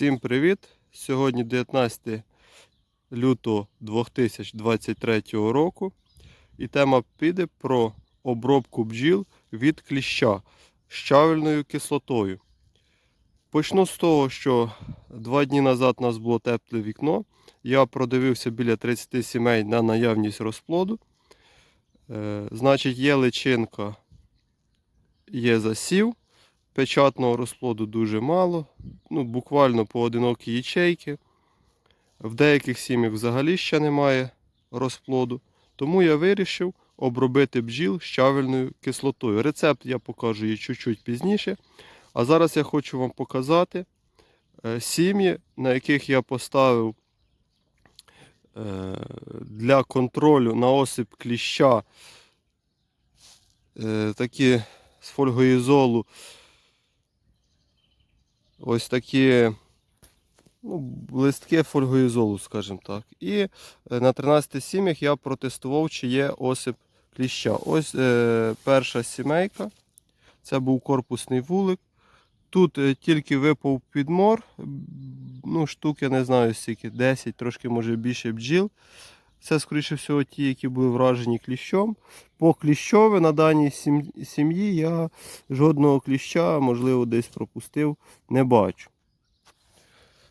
Всім привіт! Сьогодні 19 лютого 2023 року. І тема піде про обробку бджіл від кліща з щавельною кислотою. Почну з того, що два дні назад у нас було тепле вікно. Я продивився біля 30 сімей на наявність розплоду. Е, значить, є личинка, є засів. Печатного розплоду дуже мало, ну, буквально поодинокі ячейки. В деяких сім'ях взагалі ще немає розплоду. Тому я вирішив обробити бджіл щавельною кислотою. Рецепт я покажу її чуть-чуть пізніше. А зараз я хочу вам показати е, сім'ї, на яких я поставив е, для контролю на осип кліща е, такі з фольгоізолу ось такі ну, листки фольгоізолу, скажімо так. І е, на 13 сім'ях я протестував, чи є осип кліща. Ось е, перша сімейка. Це був корпусний вулик. Тут е, тільки випав підмор, ну, штук, я не знаю скільки, 10, трошки може більше бджіл. Це, скоріше всього, ті, які були вражені кліщом. По кліщові на даній сім'ї я жодного кліща, можливо, десь пропустив, не бачу.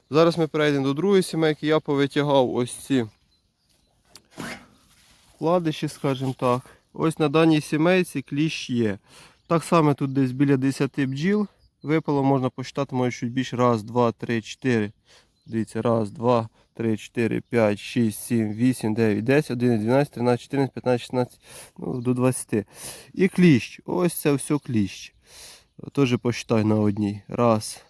Зараз ми перейдемо до другої сімейки. Я повитягав ось ці вкладиші, скажімо так. Ось на даній сімейці кліщ є. Так само тут десь біля 10 бджіл. Випало, можна посчитати, може чуть більше. Раз, два, три, чотири. Дивіться, раз, два, 3, 4, 5, 6, 7, 8, 9, 10, 11, 12, 13, 14, 15, 16, ну, до 20. І кліщ. Ось це все кліщ. Теж посчитай на одній. Раз,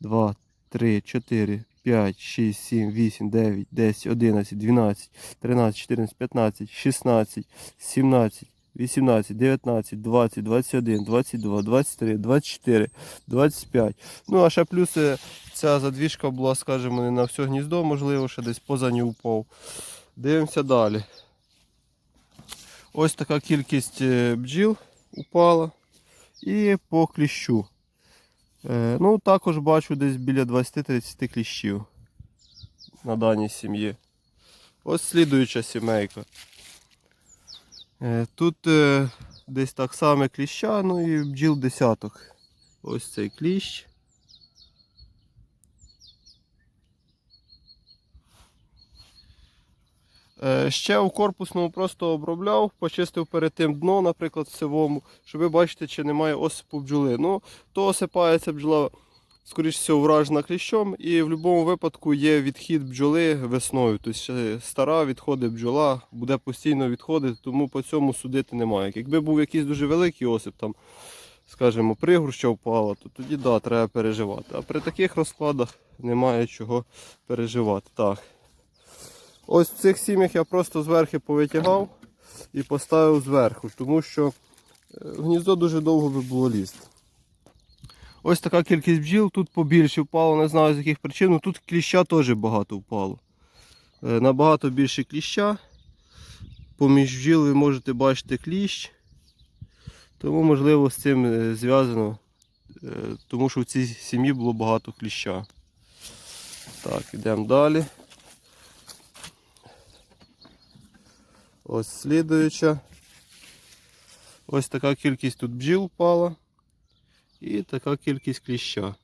два, три, чотири, 5, 6, 7, 8, 9, 10, 11, 12, 13, 14, 15, 16, 17, 18, 19, 20, 21, 22, 23, 24, 25. Ну, а ще плюс е, ця задвіжка була, скажімо, не на все гніздо, можливо, ще десь поза ній упав. Дивимося далі. Ось така кількість е, бджіл упала. І по кліщу. Е, ну, також бачу десь біля 20-30 кліщів на даній сім'ї. Ось слідуюча сімейка. Е, Тут е, десь так само кліща, ну і бджіл десяток. Ось цей кліщ. Е, Ще у корпусному просто обробляв, почистив перед тим дно, наприклад, в сивому, щоб ви бачите, чи немає осипу бджоли. Ну, то осипається бджола, скоріш всього, вражена кліщом, і в будь-якому випадку є відхід бджоли весною. Тобто стара відходить бджола, буде постійно відходити, тому по цьому судити немає. Якби був якийсь дуже великий осип, там, скажімо, пригорща впала, то тоді да, треба переживати. А при таких розкладах немає чого переживати. Так. Ось в цих сім'ях я просто зверху повитягав і поставив зверху, тому що е, гніздо дуже довго би було лізти. Ось така кількість бджіл, тут побільше впало, не знаю з яких причин, ну тут кліща теж багато впало. Е, Набагато більше кліща. Поміж бджіл ви можете бачити кліщ. Тому можливо з цим е, зв'язано, е, тому що в цій сім'ї було багато кліща. Так, йдемо далі. Ось слідуюча. Ось така кількість тут бджіл впала. І така кількість кліща.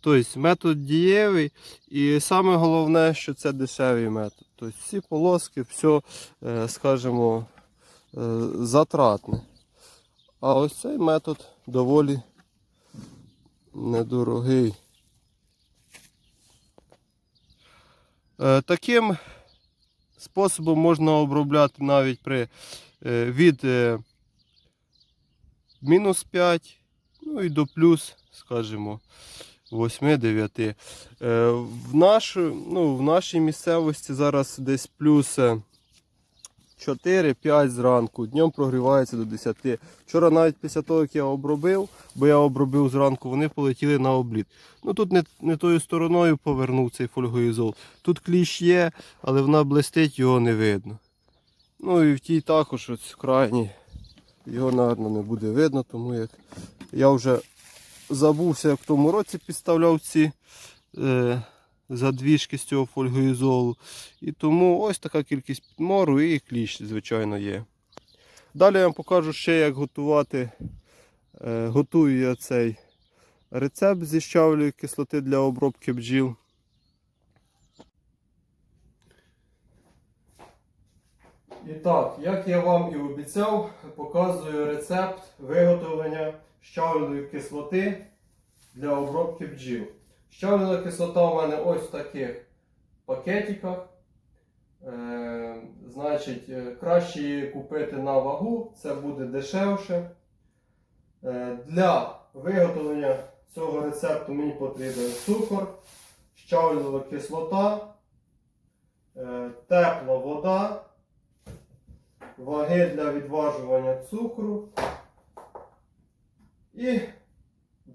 Тобто метод дієвий і саме головне, що це дешевий метод. Тобто всі полоски, все, е, скажімо, е, затратне. А ось цей метод доволі недорогий. Е, Таким способом можна обробляти навіть при від мінус 5 ну і до плюс, скажімо, 8-9. Е, в, нашу, ну, в нашій місцевості зараз десь плюс е, 4-5 зранку, днем прогрівається до 10. Вчора навіть після того, як я обробив, бо я обробив зранку, вони полетіли на обліт. Ну тут не, не тою стороною повернув цей фольгоізол. Тут кліщ є, але вона блистить, його не видно. Ну і в тій також ось крайній. Його, мабуть, не буде видно, тому як я вже забувся, як в тому році підставляв ці е, задвіжки з цього фольгоізолу. І тому ось така кількість підмору і кліщ, звичайно, є. Далі я вам покажу ще, як готувати. Е, готую я цей рецепт зі щавлею кислоти для обробки бджіл. І так, як я вам і обіцяв, показую рецепт виготовлення щавленої кислоти для обробки бджіл. Щавлена кислота у мене ось в таких пакетиках. Е, значить, е, краще її купити на вагу, це буде дешевше. Е, для виготовлення цього рецепту мені потрібен цукор, щавлена кислота, е, тепла вода ваги для відважування цукру і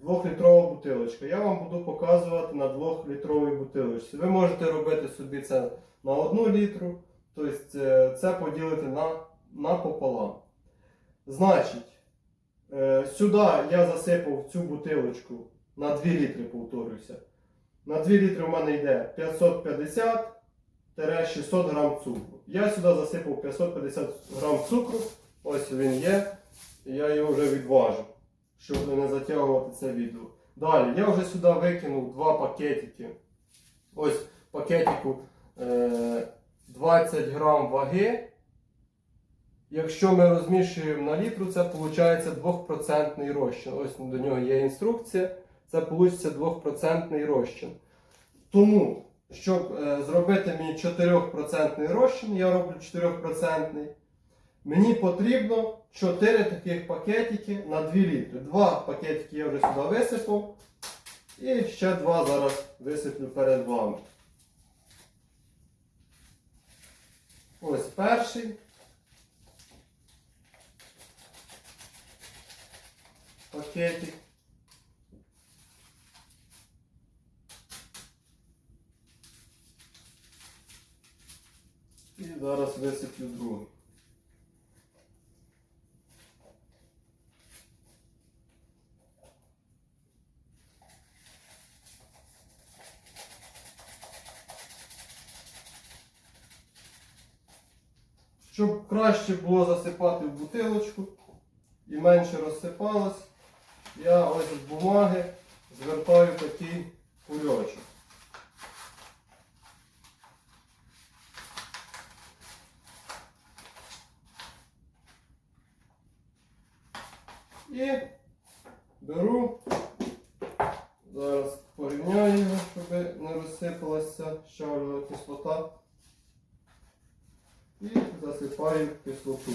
2-літрова бутилочка. Я вам буду показувати на 2-літровій бутилочці. Ви можете робити собі це на 1 літру, тобто е, це поділити на, напополам. Значить, е, сюди я засипав цю бутилочку на 2 літри, повторюся. На 2 літри в мене йде 550 600 грам цукру. Я сюди засипав 550 грам цукру. Ось він є. Я його вже відважу, щоб не затягувати це відео. Далі, я вже сюди викинув два пакетики. Ось пакетику е, 20 грам ваги. Якщо ми розмішуємо на літру, це виходить 2% розчин. Ось до нього є інструкція. Це вийде 2% розчин. Тому щоб е, зробити мені 4% розчин, я роблю 4%. Мені потрібно 4 таких пакетики на 2 літри. Два пакетики я вже сюди висипав. І ще два зараз висиплю перед вами. Ось перший. Пакетик. І зараз висиплю другий. Щоб краще було засипати в бутилочку і менше розсипалось, я ось з бумаги звертаю такий кульочок. І беру, зараз порівняю його, щоб не розсипалася щавлена кислота. І засипаю кислоту.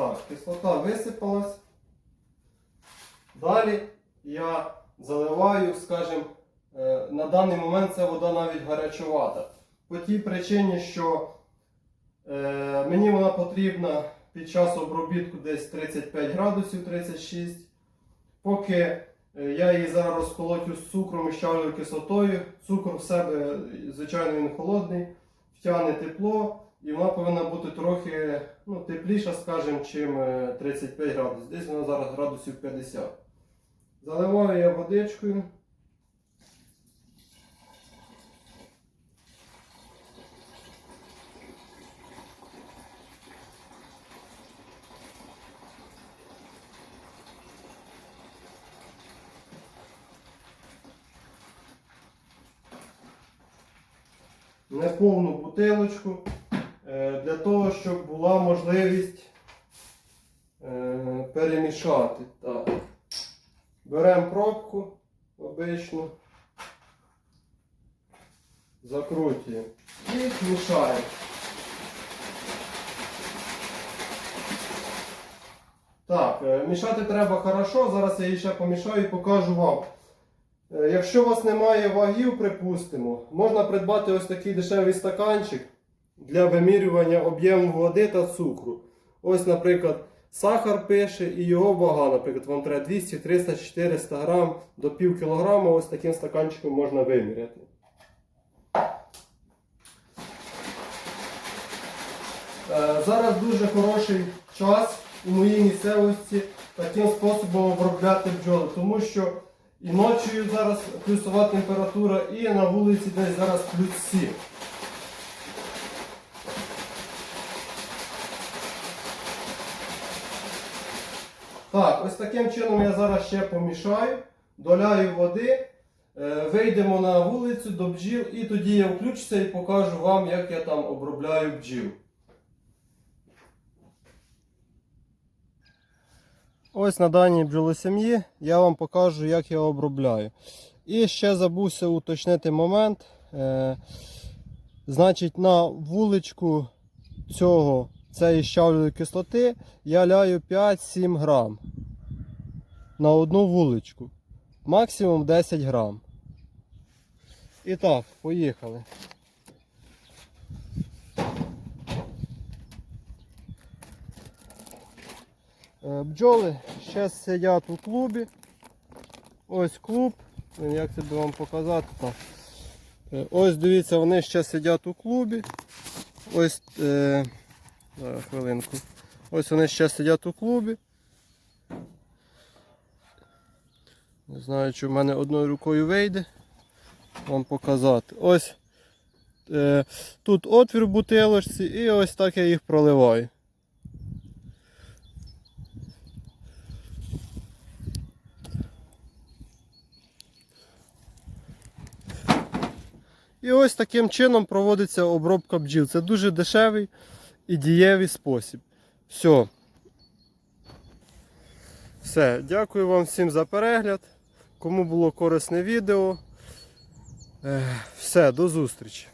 Так, кислота висипалась. Далі я заливаю, скажімо, е, на даний момент ця вода навіть гарячувата. По тій причині, що е, мені вона потрібна під час обробітку десь 35 градусів 36. Поки е, я її зараз розколотю з цукром і щавлею кислотою, цукор в себе, звичайно, він холодний, втягне тепло. І вона повинна бути трохи ну, тепліша, скажімо, чим е, 35 градусів. Десь вона зараз градусів 50. Заливаю я водичкою. Неповну бутилочку е, для того, щоб була можливість е, перемішати. Так. Беремо пробку обичну, закрутюємо і мішаємо. Так, е, мішати треба хорошо, зараз я її ще помішаю і покажу вам. Е, Якщо у вас немає вагів, припустимо, можна придбати ось такий дешевий стаканчик для вимірювання об'єму води та цукру. Ось, наприклад, сахар пише і його вага, наприклад, вам треба 200, 300, 400 грам до пів кілограма, ось таким стаканчиком можна виміряти. Е, Зараз дуже хороший час у моїй місцевості таким способом обробляти бджоли, тому що і ночі зараз плюсова температура, і на вулиці десь зараз плюс 7. Так, ось таким чином я зараз ще помішаю, доляю води, е, вийдемо на вулицю до бджіл і тоді я включуся і покажу вам, як я там обробляю бджіл. Ось на даній бджолосім'ї я вам покажу, як я обробляю. І ще забувся уточнити момент. Е, значить, на вуличку цього цієї щавлевої кислоти я ляю 5-7 грам на одну вуличку. Максимум 10 грам. І так, поїхали. Е, Бджоли ще сидять у клубі. Ось клуб. Як це би вам показати? Так. Е, Ось дивіться, вони ще сидять у клубі. Ось е, хвилинку. Ось вони ще сидять у клубі. Не знаю, чи в мене одною рукою вийде вам показати. Ось е, тут отвір в бутилочці і ось так я їх проливаю. І ось таким чином проводиться обробка бджіл. Це дуже дешевий і дієвий спосіб. Все. Все. Дякую вам всім за перегляд. Кому було корисне відео. Все, до зустрічі.